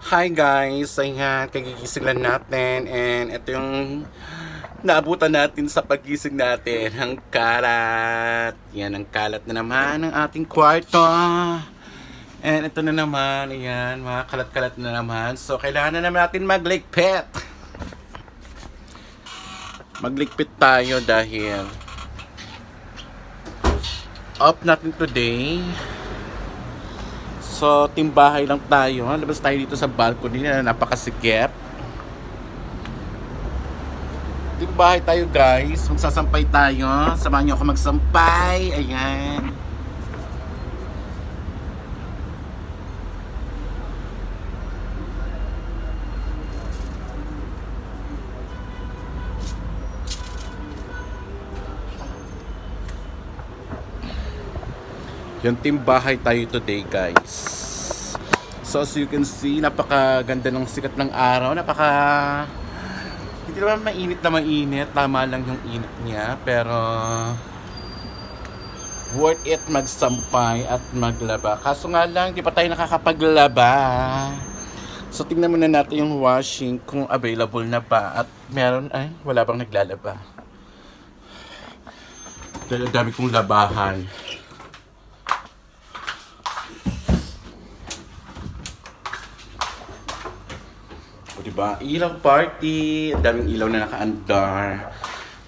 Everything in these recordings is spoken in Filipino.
Hi guys! Ayan, kagigising lang natin and ito yung naabutan natin sa pagising natin ang kalat. Yan, ang kalat na naman ng ating kwarto. And ito na naman, ayan, mga kalat-kalat na naman. So, kailangan na naman natin magligpit. Magligpit tayo dahil off natin today. So, timbahay lang tayo. Labas tayo dito sa balcony na napakasikip. Timbahay tayo guys. Magsasampay tayo. Samahan niyo ako magsampay. Ayan. Yung timbahay tayo today guys. So as you can see, napakaganda ng sikat ng araw. Napaka... Hindi naman mainit na mainit. Tama lang yung init niya. Pero... Worth it magsampay at maglaba. Kaso nga lang, di pa tayo nakakapaglaba. So tingnan muna natin yung washing kung available na ba. At meron, ay, wala bang naglalaba. Dahil dami kong labahan. O diba? Ilaw party. Ang daming ilaw na naka-andar.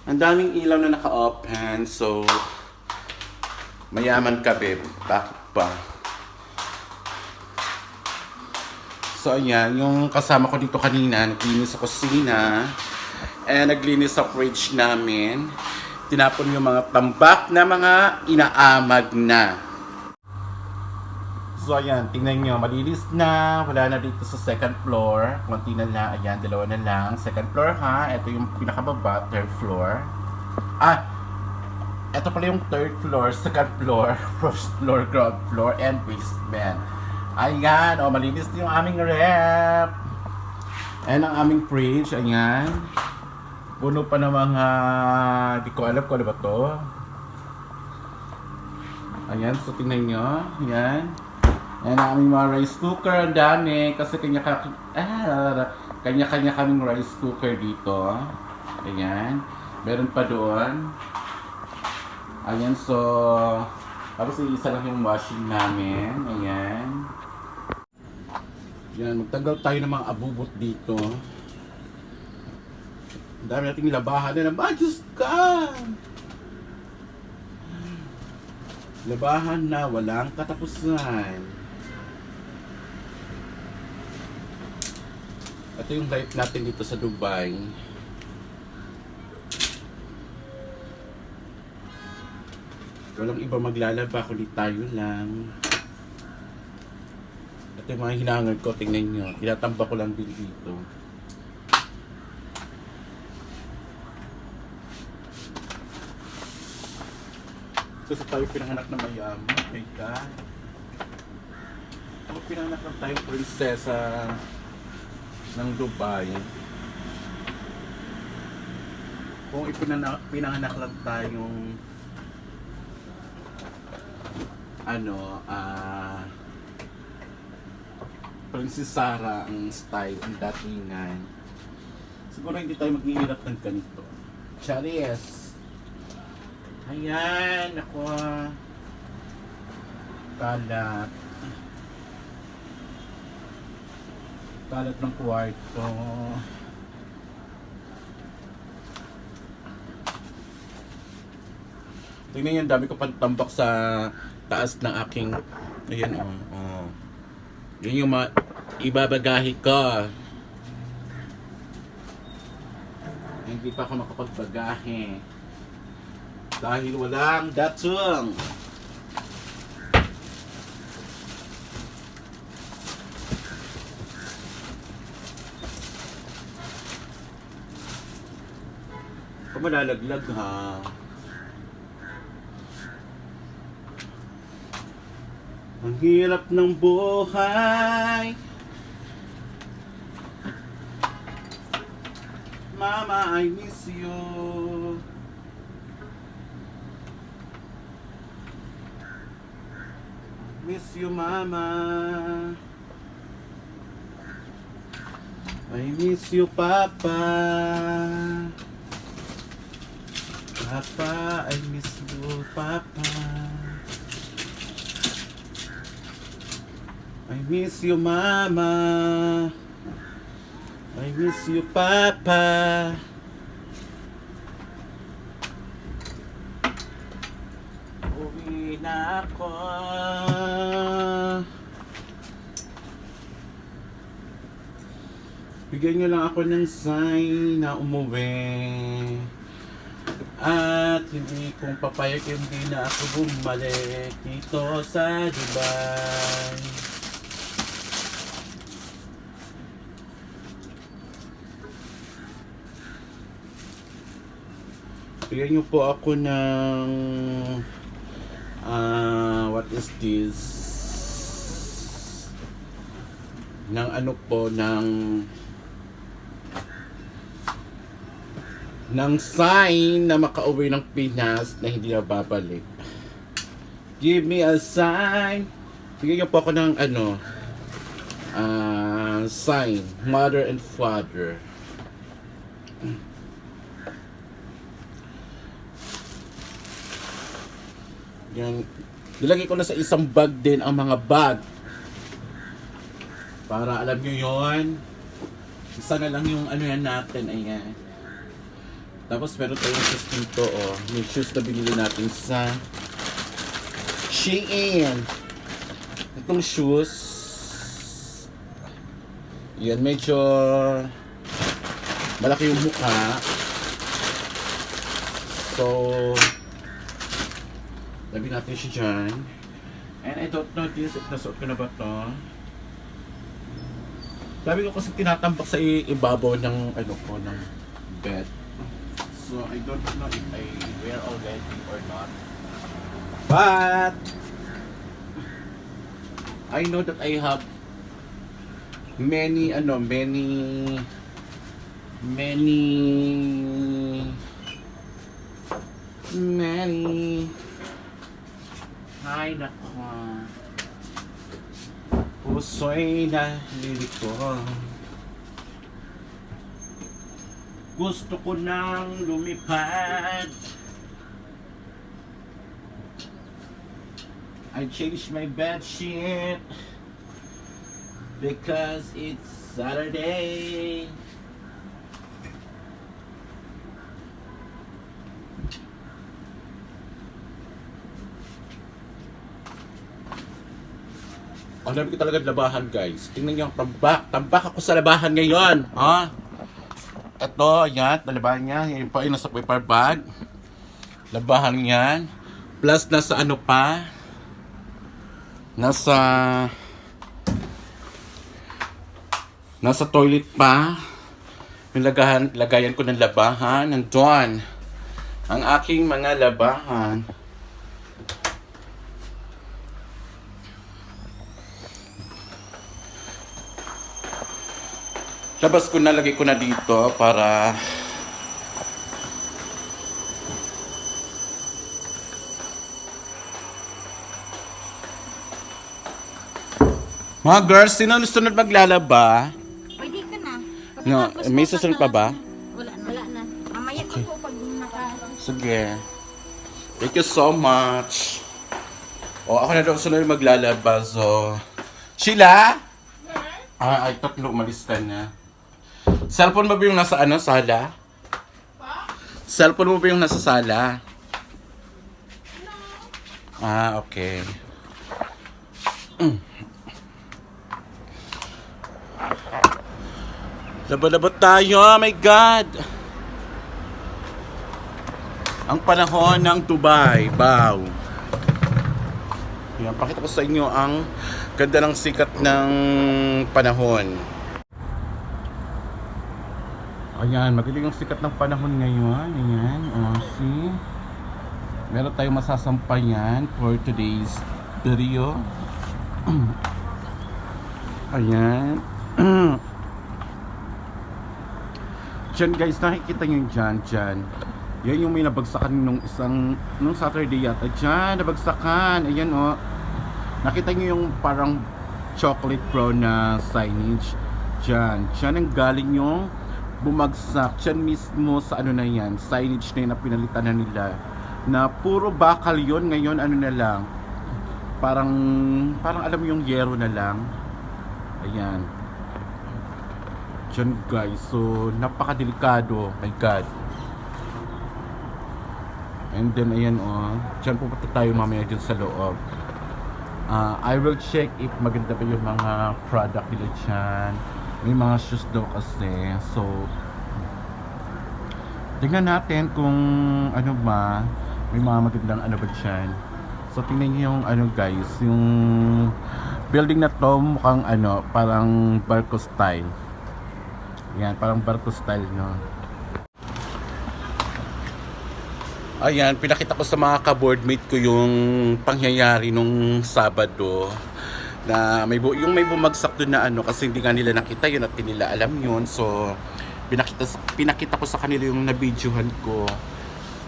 Ang daming ilaw na naka-open. So, mayaman ka, babe. Bakit pa? So, ayan. Yung kasama ko dito kanina, naglinis sa kusina. And naglinis sa fridge namin. Tinapon yung mga tambak na mga inaamag na. So ayan, tingnan nyo, malinis na. Wala na dito sa second floor. Kunti na lang, ayan, dalawa na lang. Second floor ha, ito yung pinakababa, third floor. Ah, ito pala yung third floor, second floor, first floor, ground floor, and basement. Ayan, o, malinis na yung aming rep. Ayan ang aming fridge, ayan. Puno pa ng mga, di ko alam kung ano ba to. Ayan, so tingnan nyo. Ayan. Ayan ang aming mga rice cooker. Ang dami. Kasi kanya ah, kanya-kanya kaming rice cooker dito. Ayan. Meron pa doon. Ayan, so... Tapos isa lang yung washing namin. Ayan. Yan, magtanggal tayo ng mga abubot dito. Ang dami nating labahan na naman. Diyos ka! Labahan na walang katapusan. Ito yung life natin dito sa Dubai. Walang iba maglalaba, kundi tayo lang. Ito yung mga hinangad ko, tingnan nyo. Tinatamba ko lang din dito. Kasi tayo pinanganak na mayaman. My God. Ako pinanganak lang tayong prinsesa ng Dubai. Kung ipinana, pinanganak lang tayong ano, ah Princess Sarah ang style, ang datingan. Siguro hindi tayo maghihirap ng ganito. Charis! Ayan, ako. Kalat. Kalat ng kwarto. Tingnan yan, dami ko pang tambak sa taas ng aking, ayan oh, oh. Yun yung mga ibabagahi ko. Hindi pa ako makapagbagahe. Dahil walang datsung. Malalaglag ha. Ang hirap ng buhay. Mama, I miss you. Miss you, Mama. I miss you, Papa. Papa, I miss you, Papa. I miss you, Mama. I miss you, Papa. Uwi na ako. Bigyan niyo lang ako ng sign na umuwi. At hindi kong papayag hindi na ako bumalik dito sa Dubai. Bigyan niyo po ako ng ah what is this? ng ano po ng ng sign na makauwi ng Pinas na hindi na babalik. Give me a sign. Bigyan niyo po ako ng ano ah sign, mother and father. Yan. Nilagay ko na sa isang bag din ang mga bag. Para alam nyo yon Isa na lang yung ano yan natin. Ayan. Tapos meron tayong shoes dito. Oh. May shoes na binili natin sa Shein. Itong shoes. Yan. Medyo malaki yung mukha. So, Labi natin siya dyan. And I don't know this, if nasuot ko na ba to. Sabi ko kasi tinatambak sa ibabaw ng ano ko, ng bed. So I don't know if I wear already or not. But I know that I have many ano, many many many Ay, nako. Puso'y nalilito. Gusto ko nang lumipad. I changed my bed sheet because it's Saturday. Ang dami ko talaga labahan, guys. Tingnan niyo tambak. Tambak ako sa labahan ngayon. Ha? Ito, yan. Labahan niya. Yan pa yung nasa paper bag. Labahan yan. Plus, nasa ano pa? Nasa... Nasa toilet pa. Yung lagahan, lagayan ko ng labahan. Nandun. Ang aking mga labahan. Labas ko na, lagay ko na dito para Mga girls, sino sunod maglalaba? Pwede ka na. No, may susunod pa ba? Wala na. Wala na. Mamaya ko po pag naka... Sige. Thank you so much. O, ako na daw sunod maglalaba, so... Sheila? Ah, ay, tatlo, umalis ka na. Cellphone mo ba yung nasa ano, sala? Cellphone mo ba yung nasa sala? Ah, okay. Mm. Laban-laban tayo, oh my God! Ang panahon ng Dubai, bow. Yan, pakita ko sa inyo ang ganda ng sikat ng panahon. Ayan, magaling ang sikat ng panahon ngayon. Ayan, oh, see? Meron tayong masasampayan for today's video. Ayan. Diyan guys, nakikita nyo dyan, dyan. Yan yung may nabagsakan nung isang, nung Saturday yata. Dyan, nabagsakan. Ayan o. Oh. Nakita nyo yung parang chocolate brown na signage. Diyan. Diyan ang galing yung bumagsak. Diyan mismo sa ano na yan, signage na yun na pinalitan na nila. Na puro bakal yon ngayon ano na lang. Parang, parang alam mo yung yero na lang. Ayan. Diyan guys. So, napakadelikado. My God. And then, ayan oh. Diyan pupunta tayo mamaya dyan sa loob. Ah, I will check if maganda ba yung mga product nila dyan. May mga shoes daw kasi. So, tingnan natin kung ano ba. May mga magandang ano ba dyan. So, tingnan niyo yung ano guys. Yung building na to mukhang ano, parang barko style. Yan, parang barko style, no? Ayan, pinakita ko sa mga ka-boardmate ko yung pangyayari nung Sabado na may bu- yung may bumagsak doon na ano kasi hindi nga nila nakita yun at hindi nila alam yun. So pinakita pinakita ko sa kanila yung nabidyohan ko.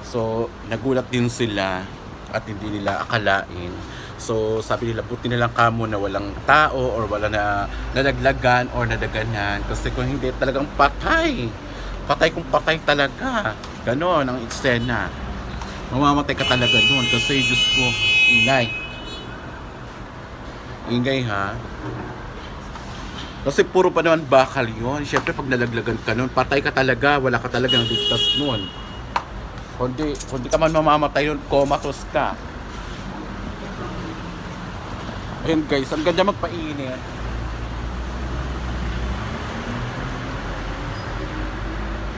So nagulat din sila at hindi nila akalain. So sabi nila buti nilang kamo na walang tao or wala na nadaglagan or nadaganan. Kasi kung hindi talagang patay. Patay kung patay talaga. Ganon ang eksena. Mamamatay ka talaga doon kasi Diyos ko ingay ingay ha? Kasi puro pa naman bakal yon syempre pag nalaglagan ka nun patay ka talaga. Wala ka talaga ng ligtas nun. Kundi, kundi ka man mamamatay nun comatose ka. Ayun guys. Ang ganda magpainit.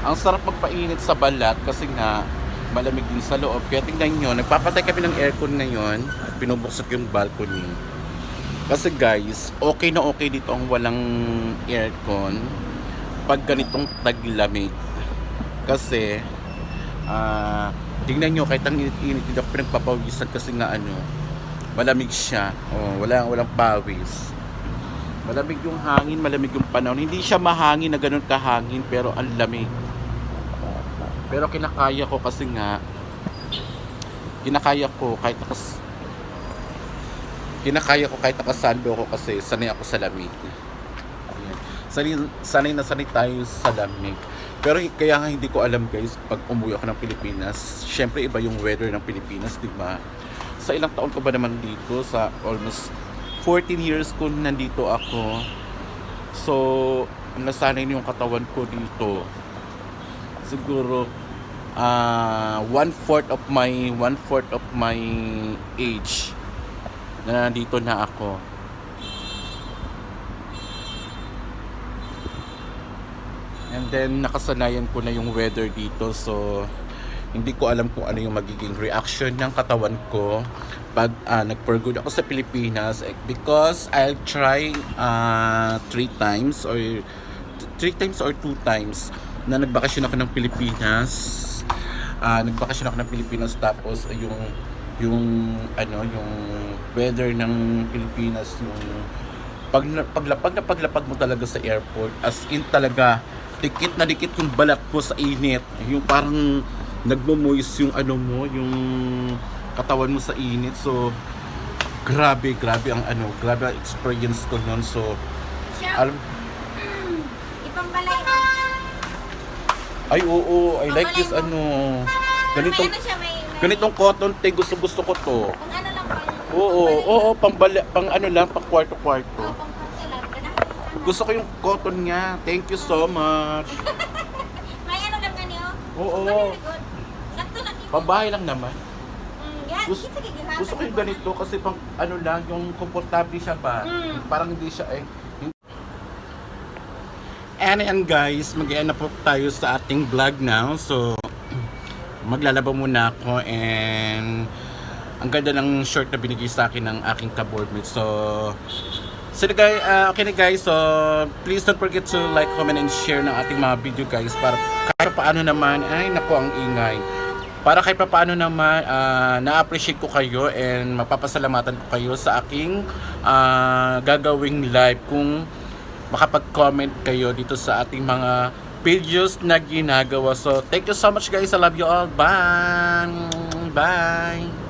Ang sarap magpainit sa balat kasi nga malamig din sa loob. Kaya tingnan nyo, nagpapatay kami ng aircon ngayon at pinubuksan ko yung balcony. Kasi guys, okay na okay dito ang walang aircon pag ganitong taglamig. Kasi, ah, tingnan nyo, kahit ang init-init dito ako pinagpapawisan kasi nga ano, malamig siya. Oh, wala, walang pawis. Malamig yung hangin, malamig yung panahon. Hindi siya mahangin na ganun kahangin, pero ang lamig. Pero kinakaya ko kasi nga kinakaya ko kahit nakas kinakaya ko kahit nakasando ko kasi sanay ako sa lamig. Sanay, sanay na sanay tayo sa lamig. Pero kaya nga hindi ko alam guys, pag umuwi ako ng Pilipinas, syempre iba yung weather ng Pilipinas, di ba? Sa ilang taon ko ba naman dito, sa almost 14 years ko nandito ako. So, nasanay na yung katawan ko dito siguro ah one fourth of my one fourth of my age na nandito na ako. And then nakasanayan ko na yung weather dito so hindi ko alam kung ano yung magiging reaction ng katawan ko pag uh, nag-for-good ako sa Pilipinas eh, because I'll try uh, three times or three times or two times na nagbakasyon ako ng Pilipinas. Ah, nagbakasyon ako ng Pilipinas tapos yung yung ano yung weather ng Pilipinas yung pag paglapag na paglapag mo talaga sa airport as in talaga dikit na dikit yung balat ko sa init yung parang nagmo-moist yung ano mo yung katawan mo sa init so grabe grabe ang ano grabe ang experience ko noon so alam. Ay, oo. I like this ano. Ganitong, ano ganitong cotton te. Gusto, gusto ko to. Kung ano lang pa. Oo, oo. Pambala, pang ano lang, pang kwarto-kwarto. Oo, pang kanselar. Ganun. Gusto ko yung cotton niya. Thank you so much. May ano lang ganyo. Oo. Very good. Sakto lang yun. Pambahay lang naman. Mm, yan. Gusto- Sige, sige, Gusto ko yung ganito kasi pang ano lang, yung komportable siya ba? Mm. Parang hindi siya eh. And ayan guys, mag na po tayo sa ating vlog now. So, maglalaba muna ako and ang ganda ng short na binigay sa akin ng aking ka-boardmate. So, so the guy, uh, okay na guys. So, please don't forget to like, comment, and share ng ating mga video guys para kahit paano naman, ay naku ang ingay. Para kahit paano naman, ah, na-appreciate ko kayo and mapapasalamatan ko kayo sa aking ah, gagawing live kung makapag-comment kayo dito sa ating mga videos na ginagawa. So, thank you so much guys. I love you all. Bye! Bye!